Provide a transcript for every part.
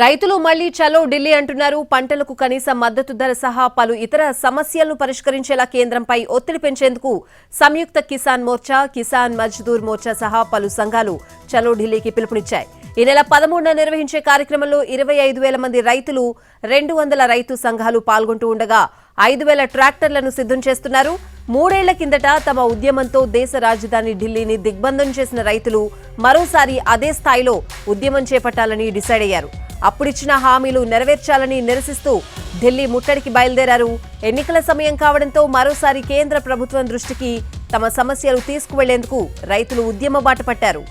రైతులు మళ్ళీ చలో ఢిల్లీ అంటున్నారు. పంటలకు కనీస మద్దతు ధర సహా పలు ఇతర సమస్యలను పరిష్కరించేలా కేంద్రంపై ఒత్తిడి పెంచేందుకు సంయుక్త కిసాన్ మోర్చా కిసాన్ మజ్దూర్ మోర్చా సహా పలు సంఘాలు చలో ఢిల్లీకి పిలుపునిచ్చాయి. ఈ నెల పదమూడున నిర్వహించే కార్యక్రమంలో ఇరవై ఐదు వేల మంది రైతులు రెండు వందల రైతు సంఘాలు పాల్గొంటూ ఉండగా ఐదు వేల ట్రాక్టర్లను సిద్ధం చేస్తున్నారు. మూడేళ్ళ కిందట తమ ఉద్యమంతో దేశ రాజధాని ఢిల్లీని దిగ్బంధం చేసిన రైతులు మరోసారి అదే స్థాయిలో ఉద్యమం చేపట్టాలని డిసైడ్ అయ్యారు. అప్పుడిచ్చిన హామీలు నెరవేర్చాలని నిరసిస్తూ ఢిల్లీ ముట్టడికి బయలుదేరారు. ఎన్నికల సమయం కావడంతో మరోసారి కేంద్ర ప్రభుత్వం దృష్టికి తమ సమస్యలు తీసుకువెళ్ళేందుకు రైతులు ఉద్యమ బాట పట్టారు.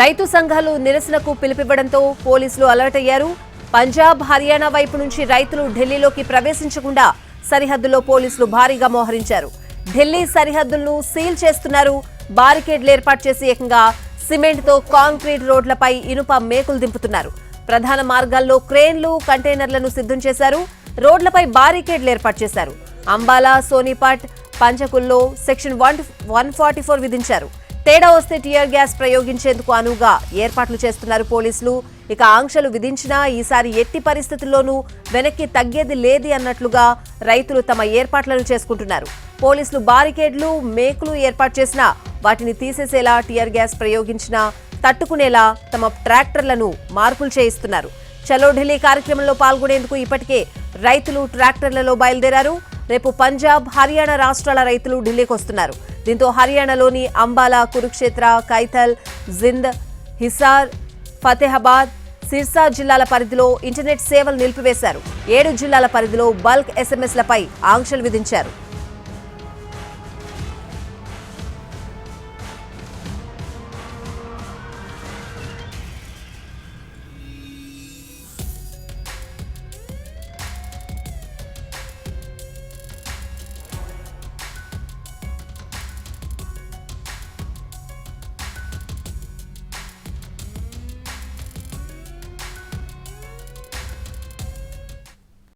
రైతు సంఘాలు నిరసనకు పిలుపివ్వడంతో పోలీసులు అలర్ట్ అయ్యారు. పంజాబ్ హర్యానా వైపు నుంచి రైతులు ఢిల్లీలోకి ప్రవేశించకుండా సరిహద్దులో పోలీసులు భారీగా మోహరించారు. ఢిల్లీ సరిహద్దులను సీల్ చేస్తున్నారు. బారికేడ్లు ఏర్పాటు చేసి ఏకంగా సిమెంట్తో కాంక్రీట్ రోడ్లపై ఇనుప మేకులు దింపుతున్నారు. ప్రధాన మార్గాల్లో క్రేన్లు కంటైనర్లను సిద్ధం చేశారు. రోడ్లపై బారికేడ్లు ఏర్పాటు చేశారు. Ambala Sonipat పంచకుల్లో section one one forty four విధించారు. తేడా వస్తే టియర్ గ్యాస్ ప్రయోగించేందుకు అనువుగా ఏర్పాట్లు చేస్తున్నారు పోలీసులు. ఇక ఆంక్షలు విధించినా ఈసారి ఎట్టి పరిస్థితుల్లోనూ వెనక్కి తగ్గేది లేది అన్నట్లుగా రైతులు తమ ఏర్పాట్లను చేసుకుంటున్నారు. పోలీసులు బారికేడ్లు మేకులు ఏర్పాటు చేసినా వాటిని తీసేసేలా టియర్ గ్యాస్ ప్రయోగించినా తట్టుకునేలా తమ ట్రాక్టర్లను మార్పులు చేయిస్తున్నారు. చలో ఢిల్లీ కార్యక్రమంలో పాల్గొనేందుకు ఇప్పటికే రైతులు ట్రాక్టర్లలో బయలుదేరారు. రేపు పంజాబ్ హర్యానా రాష్ట్రాల రైతులు ఢిల్లీకి వస్తున్నారు దీంతో హర్యానాలోని అంబాలా కురుక్షేత్ర కైథల్ జింద్ హిసార్ ఫతేహాబాద్ సిర్సా జిల్లాల పరిధిలో ఇంటర్నెట్ సేవలు నిలిపివేశారు. ఏడు జిల్లాల పరిధిలో బల్క్ ఎస్ఎంఎస్లపై ఆంక్షలు విధించారు.